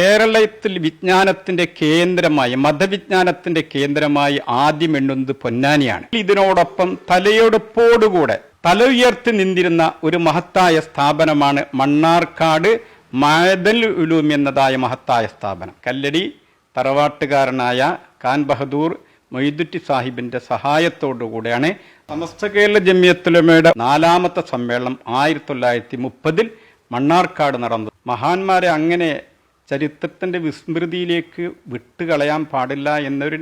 കേരളത്തിൽ വിജ്ഞാനത്തിന്റെ കേന്ദ്രമായി മതവിജ്ഞാനത്തിന്റെ കേന്ദ്രമായി ആദ്യം എണ്ണുന്നത് പൊന്നാനിയാണ്. ഇതിനോടൊപ്പം തലയെടുപ്പോടുകൂടെ തല ഉയർത്തി നിന്നിരുന്ന ഒരു മഹത്തായ സ്ഥാപനമാണ് മണ്ണാർക്കാട് മഴദൽ ഉലൂം എന്നതായ മഹത്തായ സ്ഥാപനം. കല്ലടി തറവാട്ടുകാരനായ ഖാൻ ബഹദൂർ മൊയ്തുറ്റി സാഹിബിന്റെ സഹായത്തോടുകൂടെയാണ് സമസ്ത കേരള ജമിയത്തുലമയുടെ നാലാമത്തെ സമ്മേളനം ആയിരത്തി തൊള്ളായിരത്തി മുപ്പതിൽ മണ്ണാർക്കാട് നടന്നത്. മഹാന്മാരെ അങ്ങനെ ചരിത്രത്തിന്റെ വിസ്മൃതിയിലേക്ക് വിട്ടുകളയാൻ പാടില്ല എന്നൊരു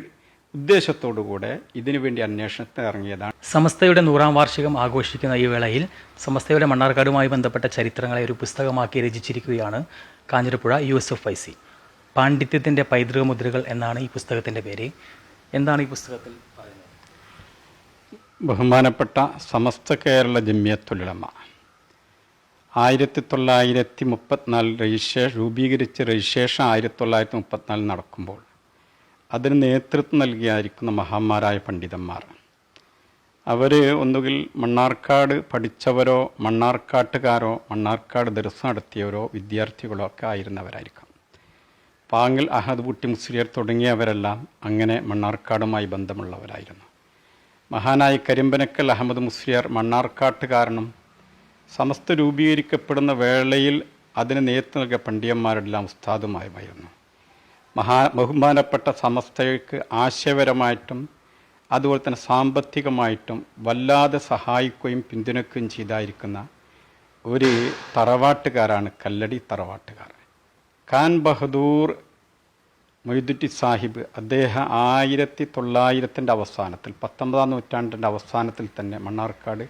ഉദ്ദേശത്തോടുകൂടെ ഇതിനുവേണ്ടി അന്വേഷണത്തിന് ഇറങ്ങിയതാണ്. സമസ്തയുടെ നൂറാം വാർഷികം ആഘോഷിക്കുന്ന ഈ വേളയിൽ സമസ്തയുടെ മണ്ണാർക്കാടുമായി ബന്ധപ്പെട്ട ചരിത്രങ്ങളെ ഒരു പുസ്തകമാക്കി രചിച്ചിരിക്കുകയാണ് Kanjirapuzha U S F I C. പാണ്ഡിത്യത്തിന്റെ പൈതൃക മുദ്രകൾ എന്നാണ് ഈ പുസ്തകത്തിന്റെ പേര്. എന്താണ് ഈ പുസ്തകത്തിൽ പറയുന്നത്? ബഹുമാനപ്പെട്ട സമസ്ത കേരള ജമ്മിയത്തുലമ ആയിരത്തി തൊള്ളായിരത്തി മുപ്പത്തിനാലിൽ രജിസ്ട്രേഷൻ രൂപീകരിച്ച രജിസ്ട്രേഷൻ ആയിരത്തി തൊള്ളായിരത്തി മുപ്പത്തിനാലിൽ നടക്കുമ്പോൾ അതിന് നേതൃത്വം നൽകിയായിരിക്കുന്ന മഹാന്മാരായ പണ്ഡിതന്മാർ. അവർ ഒന്നുകിൽ മണ്ണാർക്കാട് പഠിച്ചവരോ മണ്ണാർക്കാട്ടുകാരോ മണ്ണാർക്കാട് ദർശനം നടത്തിയവരോ വിദ്യാർത്ഥികളോ ഒക്കെ ആയിരുന്നവരായിരിക്കാം. പാങ്ങിൽ അഹദ് കുട്ടി മുസ്ലിയർ തുടങ്ങിയവരെല്ലാം അങ്ങനെ മണ്ണാർക്കാടുമായി ബന്ധമുള്ളവരായിരുന്നു. മഹാനായ കരിമ്പനക്കൽ അഹമ്മദ് മുസ്ലിയർ മണ്ണാർക്കാട്ടുകാരനും സമസ്ത രൂപീകരിക്കപ്പെടുന്ന വേളയിൽ അതിന് നേതൃത്വം നൽകിയ പണ്ഡിയന്മാരെല്ലാം ഉസ്താദുമായുമായിരുന്നു. മഹാ ബഹുമാനപ്പെട്ട സമസ്തയ്ക്ക് ആശയപരമായിട്ടും അതുപോലെ തന്നെ സാമ്പത്തികമായിട്ടും വല്ലാതെ സഹായിക്കുകയും പിന്തുണയ്ക്കുകയും ചെയ്തായിരിക്കുന്ന ഒരു തറവാട്ടുകാരാണ് കല്ലടി തറവാട്ടുകാർ. ഖാൻ ബഹദൂർ മൊയ്തുറ്റി സാഹിബ് അദ്ദേഹം ആയിരത്തി തൊള്ളായിരത്തിന്റെ അവസാനത്തിൽ പത്തൊമ്പതാം നൂറ്റാണ്ടിന്റെ അവസാനത്തിൽ തന്നെ മണ്ണാർക്കാട്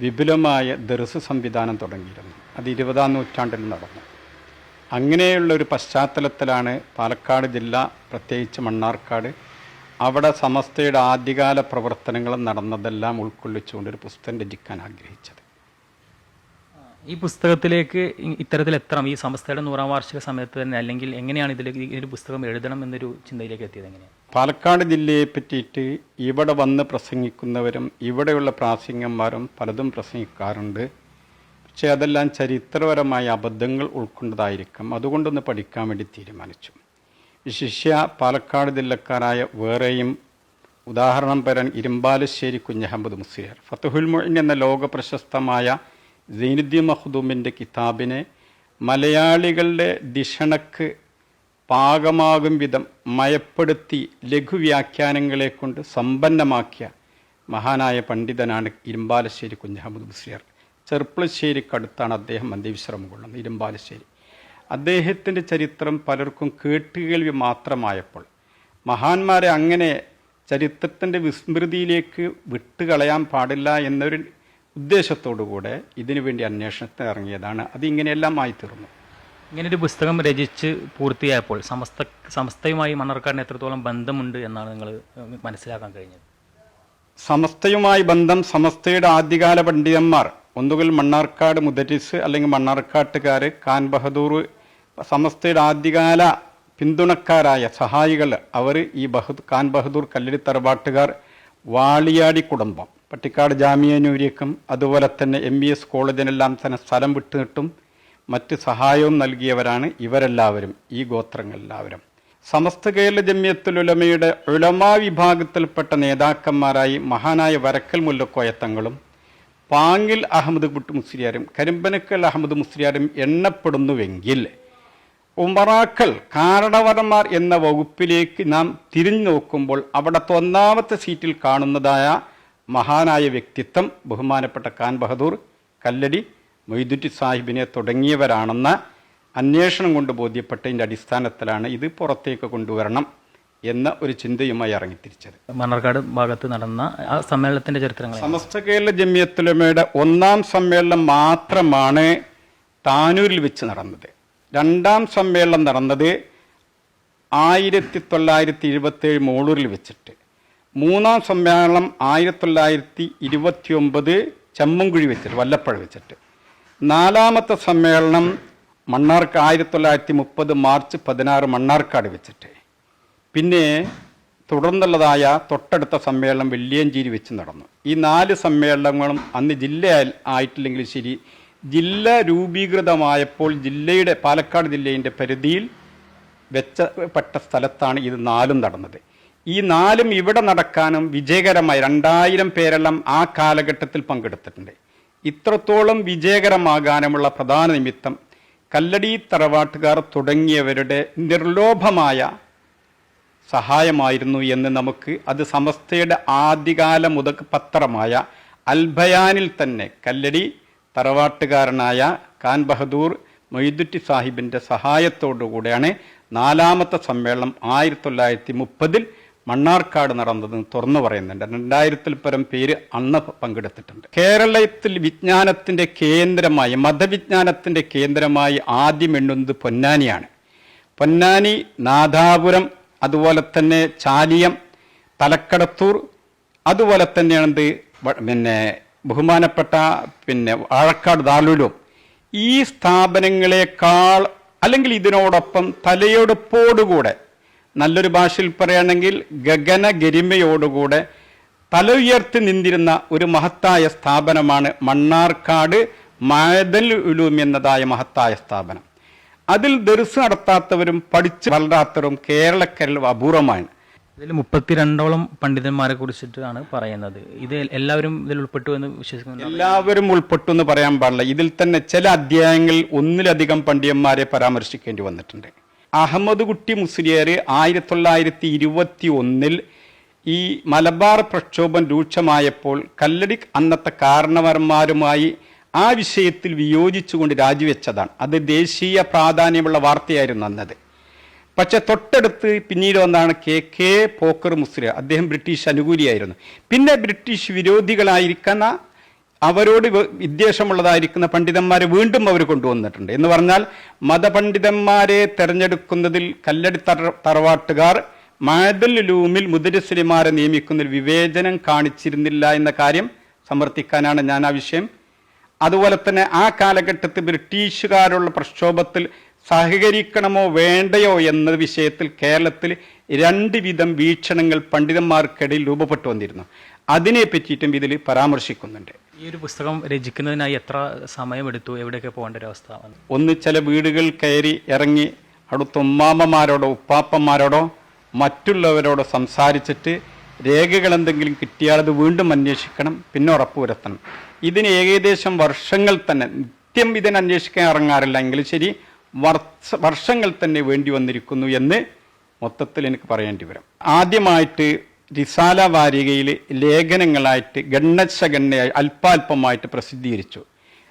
വിപുലമായ ദർസ് സംവിധാനം തുടങ്ങിയിരുന്നു. അത് ഇരുപതാം നൂറ്റാണ്ടിൽ നടന്നു. അങ്ങനെയുള്ള ഒരു പശ്ചാത്തലത്തിലാണ് പാലക്കാട് ജില്ല പ്രത്യേകിച്ച് മണ്ണാർക്കാട് അവിടെ സമസ്തയുടെ ആദ്യകാല പ്രവർത്തനങ്ങൾ നടന്നതെല്ലാം ഉൾക്കൊള്ളിച്ചുകൊണ്ട് ഒരു പുസ്തകം രചിക്കാൻ ആഗ്രഹിച്ചത്. ഈ പുസ്തകത്തിലേക്ക് ഇത്തരത്തിൽ എത്തണം ഈ സമസ്തയുടെ നൂറാം വാർഷിക സമയത്ത് തന്നെ അല്ലെങ്കിൽ എങ്ങനെയാണ് ഇതിലേക്ക് ഈ ഒരു പുസ്തകം എഴുതണം എന്നൊരു ചിന്തയിലേക്ക് എത്തിയത് എങ്ങനെയാണ്? പാലക്കാട് ജില്ലയെ പറ്റിയിട്ട് ഇവിടെ വന്ന് പ്രസംഗിക്കുന്നവരും ഇവിടെയുള്ള പ്രാസംഗന്മാരും പലതും പ്രസംഗിക്കാറുണ്ട്. പക്ഷേ അതെല്ലാം ചരിത്രപരമായ അബദ്ധങ്ങൾ ഉൾക്കൊണ്ടതായിരിക്കും. അതുകൊണ്ടൊന്ന് പഠിക്കാൻ വേണ്ടി തീരുമാനിച്ചു. വിശിഷ്യ പാലക്കാട് ജില്ലക്കാരായ വേറെയും ഉദാഹരണം പറയാൻ ഇരുമ്പാലശ്ശേരി കുഞ്ഞഹമ്മദ് മുസ്ലിയർ ഫത്തുഹുൽ മൊഴിൻ എന്ന ലോക പ്രശസ്തമായ സൈനുദ്ദീൻ മഹ്ദൂമിന്റെ കിതാബിനെ മലയാളികളുടെ ദിഷണക്ക് പാകമാകും വിധം മയപ്പെടുത്തി ലഘുവ്യാഖ്യാനങ്ങളെ കൊണ്ട് സമ്പന്നമാക്കിയ മഹാനായ പണ്ഡിതനാണ് ഇരുമ്പാലശ്ശേരി കുഞ്ഞഹമ്മദ് ബസീർ. ചെർപ്പളശ്ശേരിക്കടുത്താണ് അദ്ദേഹം അന്ത്യവിശ്രമം കൊള്ളുന്നത് ഇരുമ്പാലശ്ശേരി. അദ്ദേഹത്തിന്റെ ചരിത്രം പലർക്കും കേട്ടുകേൾവി മാത്രമായപ്പോൾ മഹാന്മാരെ അങ്ങനെ ചരിത്രത്തിന്റെ വിസ്മൃതിയിലേക്ക് വിട്ടുകളയാൻ പാടില്ല എന്നൊരു ഉദ്ദേശത്തോടുകൂടെ ഇതിനുവേണ്ടി അന്വേഷണത്തിന് ഇറങ്ങിയതാണ്. അതിങ്ങനെയെല്ലാം ആയിത്തീർന്നു. ഇങ്ങനെ ഒരു പുസ്തകം രചിച്ച് പൂർത്തിയായപ്പോൾ സമസ്ത സമസ്തയുമായി മണ്ണർക്കാടിന് എത്രത്തോളം ബന്ധമുണ്ട് എന്നാണ് നിങ്ങൾ മനസ്സിലാക്കാൻ കഴിഞ്ഞത്? സമസ്തയുമായി ബന്ധം സമസ്തയുടെ ആദ്യകാല പണ്ഡിതന്മാർ ഒന്നുകിൽ മണ്ണാർക്കാട് മുദരിസ് അല്ലെങ്കിൽ മണ്ണാർക്കാട്ടുകാർ ഖാൻ ബഹദൂർ സമസ്തയുടെ ആദ്യകാല പിന്തുണക്കാരായ സഹായികൾ അവർ ഈ ബഹദ് ഖാൻ ബഹദൂർ കല്ലടി തറവാട്ടുകാർ വാളിയാടി കുടുംബം. പട്ടിക്കാട് ജാമിയനൂരിയക്കും അതുപോലെ തന്നെ എം ബി എസ് കോളേജിനെല്ലാം തന്നെ സ്ഥലം വിട്ടുനിട്ടും മറ്റ് സഹായവും നൽകിയവരാണ് ഇവരെല്ലാവരും ഈ ഗോത്രങ്ങളെല്ലാവരും. സമസ്ത കേരള ജമ്യത്തുലുലമയുടെ ഉലമാ വിഭാഗത്തിൽപ്പെട്ട നേതാക്കന്മാരായി മഹാനായ വരക്കൽ മുല്ലക്കോയ തങ്ങളും പാങ്ങിൽ അഹമ്മദ് കുട്ടി മുസ്ലിയാരും കരിമ്പനക്കൽ അഹമ്മദ് മുസ്ലിയാരും എണ്ണപ്പെടുന്നുവെങ്കിൽ ഉമറാക്കൾ കാരണവരന്മാർ എന്ന വകുപ്പിലേക്ക് നാം തിരിഞ്ഞു നോക്കുമ്പോൾ അവിടുത്തെ ഒന്നാമത്തെ സീറ്റിൽ കാണുന്നതായ മഹാനായ വ്യക്തിത്വം ബഹുമാനപ്പെട്ട ഖാൻ ബഹദൂർ കല്ലടി മൊയ്തുറ്റി സാഹിബിനെ തുടങ്ങിയവരാണെന്ന അന്വേഷണം കൊണ്ട് ബോധ്യപ്പെട്ടതിന്റെ അടിസ്ഥാനത്തിലാണ് ഇത് പുറത്തേക്ക് കൊണ്ടുവരണം എന്ന ഒരു ചിന്തയുമായി ഇറങ്ങിത്തിരിച്ചത്. മണ്ണർക്കാട് ഭാഗത്ത് നടന്ന ആ സമ്മേളനത്തിന്റെ ചരിത്രങ്ങൾ സമസ്ത കേരള ജമ്യത്തുലമയുടെ ഒന്നാം സമ്മേളനം മാത്രമാണ് താനൂരിൽ വെച്ച് നടന്നത്. രണ്ടാം സമ്മേളനം നടന്നത് ആയിരത്തി തൊള്ളായിരത്തി ഇരുപത്തേഴ് മോളൂരിൽ വെച്ചിട്ട്. മൂന്നാം സമ്മേളനം ആയിരത്തി തൊള്ളായിരത്തി ഇരുപത്തി ഒമ്പത് ചെമ്മൻകുഴി വെച്ചിട്ട് വല്ലപ്പഴ വെച്ചിട്ട്. നാലാമത്തെ സമ്മേളനം മണ്ണാർക്ക് ആയിരത്തി തൊള്ളായിരത്തി മുപ്പത് മാർച്ച് പതിനാറ് മണ്ണാർക്കാട് വെച്ചിട്ട്. പിന്നെ തുടർന്നുള്ളതായ തൊട്ടടുത്ത സമ്മേളനം വെള്ളിയഞ്ചേരി വെച്ച് നടന്നു. ഈ നാല് സമ്മേളനങ്ങളും അന്ന് ജില്ല ആയിട്ടില്ലെങ്കിലും ശരി ജില്ല രൂപീകൃതമായപ്പോൾ ജില്ലയുടെ പാലക്കാട് ജില്ലയിന്റെ പരിധിയിൽ വെച്ചപ്പെട്ട സ്ഥലത്താണ് ഇത് നാലും നടന്നത്. ഈ നാലും ഇവിടെ നടക്കാനും വിജയകരമായി രണ്ടായിരം പേരെല്ലാം ആ കാലഘട്ടത്തിൽ പങ്കെടുത്തിട്ടുണ്ട്. ഇത്രത്തോളം വിജയകരമാകാനുമുള്ള പ്രധാന നിമിത്തം കല്ലടി തറവാട്ടുകാർ തുടങ്ങിയവരുടെ നിർലോഭമായ സഹായമായിരുന്നു എന്ന് നമുക്ക് അത് സമസ്തയുടെ ആദ്യകാല മുതൽ പത്രമായ അൽബയാനിൽ തന്നെ കല്ലടി തറവാട്ടുകാരനായ ഖാൻ ബഹദൂർ മൊയ്തുറ്റി സാഹിബിന്റെ സഹായത്തോടു കൂടിയാണ് നാലാമത്തെ സമ്മേളനം ആയിരത്തി തൊള്ളായിരത്തി മുപ്പതിൽ മണ്ണാർക്കാട് നടന്നത് തുറന്നു പറയുന്നുണ്ട്. രണ്ടായിരത്തിൽ പരം പേര് അന്ന് പങ്കെടുത്തിട്ടുണ്ട്. കേരളത്തിൽ വിജ്ഞാനത്തിന്റെ കേന്ദ്രമായി മതവിജ്ഞാനത്തിന്റെ കേന്ദ്രമായി ആദ്യം എണ്ണുന്നത് പൊന്നാനിയാണ്. പൊന്നാനി നാദാപുരം അതുപോലെ തന്നെ ചാലിയം തലക്കടത്തൂർ അതുപോലെ തന്നെയാണ് പിന്നെ ബഹുമാനപ്പെട്ട പിന്നെ വാഴക്കാട് ദാലുലും. ഈ സ്ഥാപനങ്ങളെക്കാൾ അല്ലെങ്കിൽ ഇതിനോടൊപ്പം തലയെടുപ്പോടുകൂടെ നല്ലൊരു ഭാഷയിൽ പറയുകയാണെങ്കിൽ ഗഗന ഗരിമയോടുകൂടെ തല ഉയർത്തി നിന്നിരുന്ന ഒരു മഹത്തായ സ്ഥാപനമാണ് മണ്ണാർക്കാട് മായദൽ ഉലൂം എന്നതായ മഹത്തായ സ്ഥാപനം. അതിൽ ദർസ് നടത്താത്തവരും പഠിച്ച് വളരാത്തവരും കേരളക്കരൽ അപൂർവമാണ്. ഇതിൽ മുപ്പത്തിരണ്ടോളം പണ്ഡിതന്മാരെ കുറിച്ചിട്ടാണ് പറയുന്നത്. ഇത് എല്ലാവരും ഇതിൽ ഉൾപ്പെട്ടു എന്ന് വിശ്വസിക്കുന്നു എല്ലാവരും ഉൾപ്പെട്ടു എന്ന് പറയാൻ പാടില്ല. ഇതിൽ തന്നെ ചില അധ്യായങ്ങളിൽ ഒന്നിലധികം പണ്ഡിതന്മാരെ പരാമർശിക്കേണ്ടി വന്നിട്ടുണ്ട്. അഹമ്മദ് കുട്ടി മുസ്ലിയാർ ആയിരത്തി തൊള്ളായിരത്തി ഇരുപത്തി ഒന്നിൽ ഈ മലബാർ പ്രക്ഷോഭം രൂക്ഷമായപ്പോൾ കല്ലടി അന്നത്തെ കാരണവർമാരുമായി ആ വിഷയത്തിൽ വിയോജിച്ചുകൊണ്ട് രാജിവെച്ചതാണ്. അത് ദേശീയ പ്രാധാന്യമുള്ള വാർത്തയായിരുന്നു അന്നത്. പക്ഷെ തൊട്ടടുത്ത് പിന്നീട് വന്നാണ് കെ കെ പോക്കർ മുസ്ലിം അദ്ദേഹം ബ്രിട്ടീഷ് അനുകൂലിയായിരുന്നു. പിന്നെ ബ്രിട്ടീഷ് വിരോധികളായിരിക്കുന്ന അവരോട് വിദ്വേഷമുള്ളതായിരിക്കുന്ന പണ്ഡിതന്മാരെ വീണ്ടും അവർ കൊണ്ടുവന്നിട്ടുണ്ട്. എന്ന് പറഞ്ഞാൽ മതപണ്ഡിതന്മാരെ തെരഞ്ഞെടുക്കുന്നതിൽ കല്ലടി തറ തറവാട്ടുകാർ ലൂമിൽ മുദരിസ്ലിമാരെ നിയമിക്കുന്നതിൽ വിവേചനം കാണിച്ചിരുന്നില്ല എന്ന കാര്യം സമർത്ഥിക്കാനാണ് ഞാൻ ആ വിഷയം. അതുപോലെ തന്നെ ആ കാലഘട്ടത്തിൽ ബ്രിട്ടീഷുകാരുള്ള പ്രക്ഷോഭത്തിൽ സഹകരിക്കണമോ വേണ്ടയോ എന്ന വിഷയത്തിൽ കേരളത്തിൽ രണ്ട് വിധം വീക്ഷണങ്ങൾ പണ്ഡിതന്മാർക്കിടയിൽ രൂപപ്പെട്ടു വന്നിരുന്നു. അതിനെ പറ്റിയിട്ടും ഇതിൽ പരാമർശിക്കുന്നുണ്ട്. ഈ ഒരു പുസ്തകം രചിക്കുന്നതിനായി എത്ര സമയമെടുത്തു? എവിടെയൊക്കെ പോകേണ്ട ഒരു അവസ്ഥ ഒന്ന് ചില വീടുകൾ കയറി ഇറങ്ങി അടുത്ത ഉമ്മാമ്മമാരോടോ ഉപ്പാപ്പന്മാരോടോ മറ്റുള്ളവരോടോ സംസാരിച്ചിട്ട് രേഖകൾ എന്തെങ്കിലും കിട്ടിയാൽ അത് വീണ്ടും അന്വേഷിക്കണം പിന്നെ ഉറപ്പുവരുത്തണം ഇതിന് ഏകദേശം വർഷങ്ങൾ തന്നെ നിത്യം ഇതിനെ അന്വേഷിക്കാൻ ഇറങ്ങാറില്ല. എങ്കിൽ ശരി വർഷ വർഷങ്ങൾ തന്നെ വേണ്ടി വന്നിരിക്കുന്നു എന്ന് മൊത്തത്തിൽ എനിക്ക് പറയേണ്ടി വരും. ആദ്യമായിട്ട് റിസാല വാരികയിൽ ലേഖനങ്ങളായിട്ട് ഗണ്ണശഗണ്ണയായി അല്പാൽപമായിട്ട് പ്രസിദ്ധീകരിച്ചു.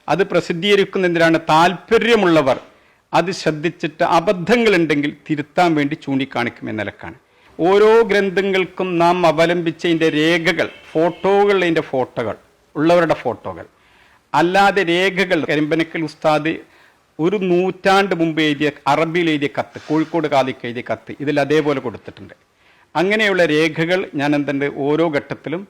അത് പ്രസിദ്ധീകരിക്കുന്നതിനാണ് താല്പര്യമുള്ളവർ അത് ശ്രദ്ധിച്ചിട്ട് അബദ്ധങ്ങളുണ്ടെങ്കിൽ തിരുത്താൻ വേണ്ടി ചൂണ്ടിക്കാണിക്കും എന്ന നിലക്കാണ് ഓരോ ഗ്രന്ഥങ്ങൾക്കും നാം അവലംബിച്ചതിന്റെ രേഖകൾ ഫോട്ടോകൾ അതിന്റെ ഫോട്ടോകൾ ഉള്ളവരുടെ ഫോട്ടോകൾ. അല്ലാതെ രേഖകൾ കരിമ്പനക്കൽ ഉസ്താദ് ഒരു നൂറ്റാണ്ട് മുമ്പ് എഴുതിയ അറബിയിൽ എഴുതിയ കത്ത് കോഴിക്കോട് കാലിക്ക് എഴുതിയ കത്ത് ഇതിൽ അതേപോലെ കൊടുത്തിട്ടുണ്ട്. അങ്ങനെയുള്ള രേഖകൾ ഞാൻ എന്തുണ്ട്? ഓരോ ഘട്ടത്തിലും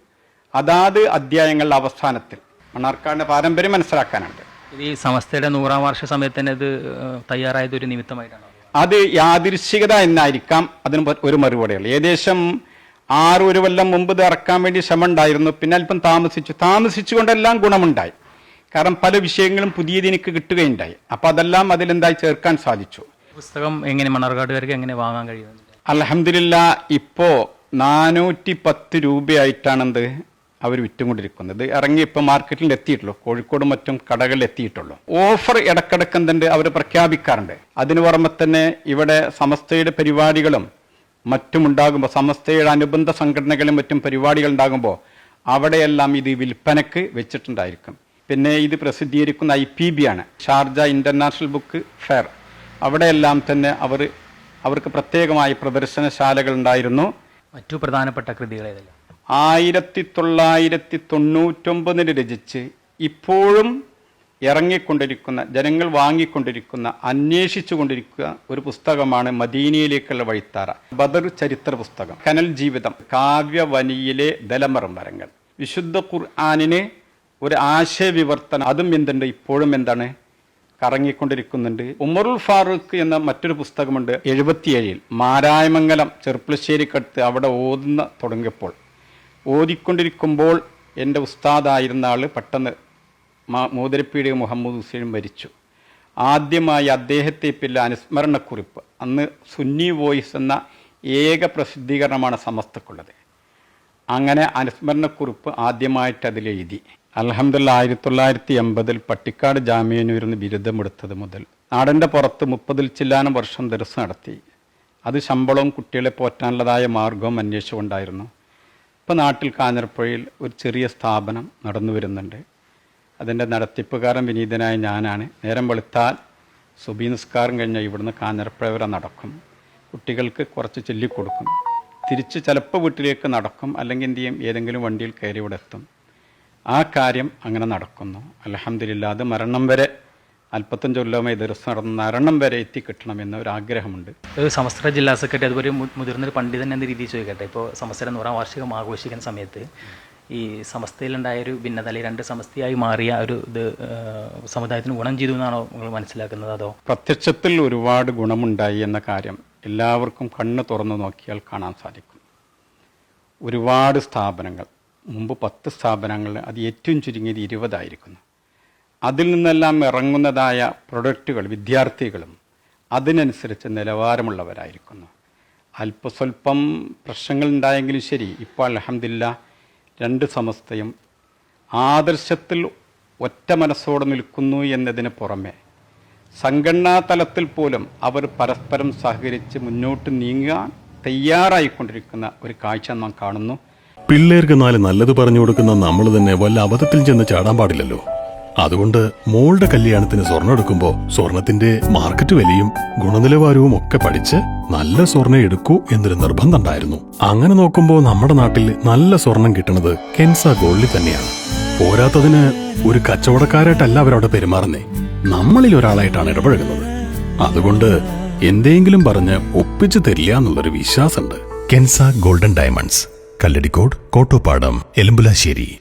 അതാത് അധ്യായങ്ങളുടെ അവസാനത്തിൽ മണ്ണാർക്കാടിന്റെ പാരമ്പര്യം മനസ്സിലാക്കാനുണ്ട്. ഈ സമസ്തയുടെ നൂറാം വർഷ സമയത്ത് തന്നെ ഇത് തയ്യാറായതൊരു തയ്യാറായത് ഒരു നിമിത്തമായിട്ടാണ്? അത് യാദൃശികത എന്നായിരിക്കാം. അതിന് ഒരു മറുപടിയുള്ളൂ. ഏകദേശം ആറ് ഒരു കൊല്ലം മുമ്പ് ഇത് ഇറക്കാൻ വേണ്ടി ശ്രമം ഉണ്ടായിരുന്നു പിന്നെ അല്പം താമസിച്ചു. താമസിച്ചുകൊണ്ടെല്ലാം ഗുണമുണ്ടായി. കാരണം പല വിഷയങ്ങളും പുതിയതിനിക്ക് കിട്ടുകയുണ്ടായി. അപ്പം അതെല്ലാം അതിലെന്തായി? ചേർക്കാൻ സാധിച്ചു. പുസ്തകം എങ്ങനെ മണ്ണാർക്കാട്ടുകാർക്ക് എങ്ങനെ വാങ്ങാൻ കഴിയുന്നത് അലഹമില്ല ഇപ്പോൾ നാനൂറ്റി പത്ത് രൂപയായിട്ടാണെന്ത് അവർ വിറ്റുകൊണ്ടിരിക്കുന്നത്. ഇറങ്ങി ഇപ്പം മാർക്കറ്റിൽ എത്തിയിട്ടുള്ളൂ. കോഴിക്കോട് മറ്റും കടകളിൽ എത്തിയിട്ടുള്ളൂ. ഓഫർ ഇടക്കിടക്ക് എന്തുണ്ട്? അവർ പ്രഖ്യാപിക്കാറുണ്ട്. അതിനു പുറമെ തന്നെ ഇവിടെ സമസ്തയുടെ പരിപാടികളും മറ്റും ഉണ്ടാകുമ്പോൾ സമസ്തയുടെ അനുബന്ധ സംഘടനകളും മറ്റും പരിപാടികൾ ഉണ്ടാകുമ്പോൾ അവിടെയെല്ലാം ഇത് വിൽപ്പനക്ക് വെച്ചിട്ടുണ്ടായിരിക്കും. പിന്നെ ഇത് പ്രസിദ്ധീകരിക്കുന്ന ഐ പി ബി ആണ്. Sharjah international book fair. അവിടെയെല്ലാം തന്നെ അവർ അവർക്ക് പ്രത്യേകമായി പ്രദർശനശാലകൾ ഉണ്ടായിരുന്നു. മറ്റു പ്രധാനപ്പെട്ട കൃതികൾ ഏതെല്ലാം? ആയിരത്തി തൊള്ളായിരത്തി തൊണ്ണൂറ്റൊമ്പതിന് രചിച്ച് ഇപ്പോഴും ഇറങ്ങിക്കൊണ്ടിരിക്കുന്ന ജനങ്ങൾ വാങ്ങിക്കൊണ്ടിരിക്കുന്ന അന്വേഷിച്ചു കൊണ്ടിരിക്കുക ഒരു പുസ്തകമാണ് മദീനയിലേക്കുള്ള വഴിത്താറ. ബദർ ചരിത്ര പുസ്തകം. കനൽ ജീവിതം. കാവ്യവനിയിലെ ദലമറം വരങ്ങൾ. വിശുദ്ധ ഖുർആാനിന് ഒരു ആശയവിവർത്തനം. അതും എന്തുണ്ട്? ഇപ്പോഴും എന്താണ്? കറങ്ങിക്കൊണ്ടിരിക്കുന്നുണ്ട്. ഉമറുൽ ഫാറൂഖ് എന്ന മറ്റൊരു പുസ്തകമുണ്ട്. എഴുപത്തിയേഴിൽ മാരായമംഗലം ചെർപ്പുളശ്ശേരിക്കടുത്ത് അവിടെ ഓതുന്ന തുടങ്ങിയപ്പോൾ. ഓതിക്കൊണ്ടിരിക്കുമ്പോൾ എന്റെ ഉസ്താദായിരുന്ന ആൾ പെട്ടെന്ന് മാ- മുഹമ്മദ് ഹുസൈൻ മരിച്ചു. ആദ്യമായി അദ്ദേഹത്തെ പില്ല അനുസ്മരണക്കുറിപ്പ്. അന്ന് സുന്നി വോയിസ് എന്ന ഏക പ്രസിദ്ധീകരണമാണ് സമസ്തക്കുള്ളത്. അങ്ങനെ അനുസ്മരണക്കുറിപ്പ് ആദ്യമായിട്ട് അതിലെഴുതി. അലഹമ്മദില്ല ആയിരത്തി തൊള്ളായിരത്തി എൺപതിൽ പട്ടിക്കാട് ജാമ്യനൂരിന്ന് ബിരുദമെടുത്തത് മുതൽ നാടിന്റെ പുറത്ത് മുപ്പതിൽ ചില്ലാനം വർഷം ദർസ് നടത്തി. അത് ശമ്പളവും കുട്ടികളെ പോറ്റാനുള്ളതായ മാർഗവും അന്വേഷിച്ചുകൊണ്ടായിരുന്നു. ഇപ്പോൾ നാട്ടിൽ കാഞ്ഞിരപ്പുഴയിൽ ഒരു ചെറിയ സ്ഥാപനം നടന്നു വരുന്നുണ്ട്. അതിന്റെ നടത്തിപ്പുകാരൻ വിനീതനായ ഞാനാണ്. നേരം വെളുത്താൽ സുബി നിസ്കാരം കഴിഞ്ഞാൽ ഇവിടുന്ന് കാഞ്ഞിരപ്പുഴ വരെ നടക്കും. കുട്ടികൾക്ക് കുറച്ച് ചൊല്ലിക്കൊടുക്കും. തിരിച്ച് ചിലപ്പോൾ വീട്ടിലേക്ക് നടക്കും. അല്ലെങ്കിൽ എന്ത് ചെയ്യും? ഏതെങ്കിലും വണ്ടിയിൽ കയറി ഇവിടെ എത്തും. ആ കാര്യം അങ്ങനെ നടക്കുന്നു. അലഹമില്ല അത് മരണം വരെ നാൽപ്പത്തഞ്ച് കൊല്ലമായി ദിവസം നടന്ന് മരണം വരെ എത്തിക്കിട്ടണമെന്ന് ഒരു ആഗ്രഹമുണ്ട് സമസ്ത ജില്ലാ സെക്രട്ടറി അതുപോലെ മുതിർന്നൊരു പണ്ഡിതൻ എന്ന രീതിയിൽ ചോദിക്കട്ടെ. ഇപ്പോൾ സമസ്തയുടെ നൂറാം വാർഷികം ആഘോഷിക്കുന്ന സമയത്ത് ഈ സമസ്തയിലുണ്ടായ ഒരു ഭിന്നത അല്ലെങ്കിൽ രണ്ട് സമസ്തയായി മാറിയ ഒരു ഇത് സമുദായത്തിന് ഗുണം ചെയ്തു എന്നാണോ നിങ്ങൾ മനസ്സിലാക്കുന്നത് അതോ? പ്രത്യക്ഷത്തിൽ ഒരുപാട് ഗുണമുണ്ടായി എന്ന കാര്യം എല്ലാവർക്കും കണ്ണ് തുറന്നു നോക്കിയാൽ കാണാൻ സാധിക്കും. ഒരുപാട് സ്ഥാപനങ്ങൾ മുമ്പ് പത്ത് സ്ഥാപനങ്ങൾ അത് ഏറ്റവും ചുരുങ്ങിയത് ഇരുപതായിരിക്കുന്നു. അതിൽ നിന്നെല്ലാം ഇറങ്ങുന്നതായ പ്രൊഡക്റ്റുകൾ വിദ്യാർത്ഥികളും അതിനനുസരിച്ച് നിലവാരമുള്ളവരായിരിക്കുന്നു. അല്പസ്വല്പം പ്രശ്നങ്ങൾ ഉണ്ടായെങ്കിലും ശരി ഇപ്പോൾ അലഹമില്ല രണ്ട് സമസ്തയും ആദർശത്തിൽ ഒറ്റ മനസ്സോടെ നിൽക്കുന്നു എന്നതിന് പുറമെ സംഘടനാ തലത്തിൽ പോലും അവർ പരസ്പരം സഹകരിച്ച് മുന്നോട്ട് നീങ്ങാൻ തയ്യാറായിക്കൊണ്ടിരിക്കുന്ന ഒരു കാഴ്ച നാം കാണുന്നു. പിള്ളേർക്ക് നാല് നല്ലത് പറഞ്ഞു കൊടുക്കുന്ന നമ്മൾ തന്നെ വല്ല അബദ്ധത്തിൽ ചെന്ന് ചാടാൻ പാടില്ലല്ലോ. അതുകൊണ്ട് മോളുടെ കല്യാണത്തിന് സ്വർണം എടുക്കുമ്പോ സ്വർണത്തിന്റെ മാർക്കറ്റ് വിലയും ഗുണനിലവാരവും ഒക്കെ പഠിച്ച് നല്ല സ്വർണം എടുക്കൂ എന്നൊരു നിർബന്ധം ഉണ്ടായിരുന്നു. അങ്ങനെ നോക്കുമ്പോ നമ്മുടെ നാട്ടിൽ നല്ല സ്വർണം കിട്ടുന്നത് കെൻസ ഗോൾഡിൽ തന്നെയാണ്. പോരാത്തതിന് ഒരു കച്ചവടക്കാരായിട്ടല്ല അവരവിടെ പെരുമാറുന്നേ. നമ്മളിൽ ഒരാളായിട്ടാണ് ഇടപഴകുന്നത്. അതുകൊണ്ട് എന്തെങ്കിലും പറഞ്ഞ് ഒപ്പിച്ചു തരില്ല എന്നുള്ളൊരു വിശ്വാസമുണ്ട്. Kenza golden diamonds. Kalladikode Kottopadam Elambulassery.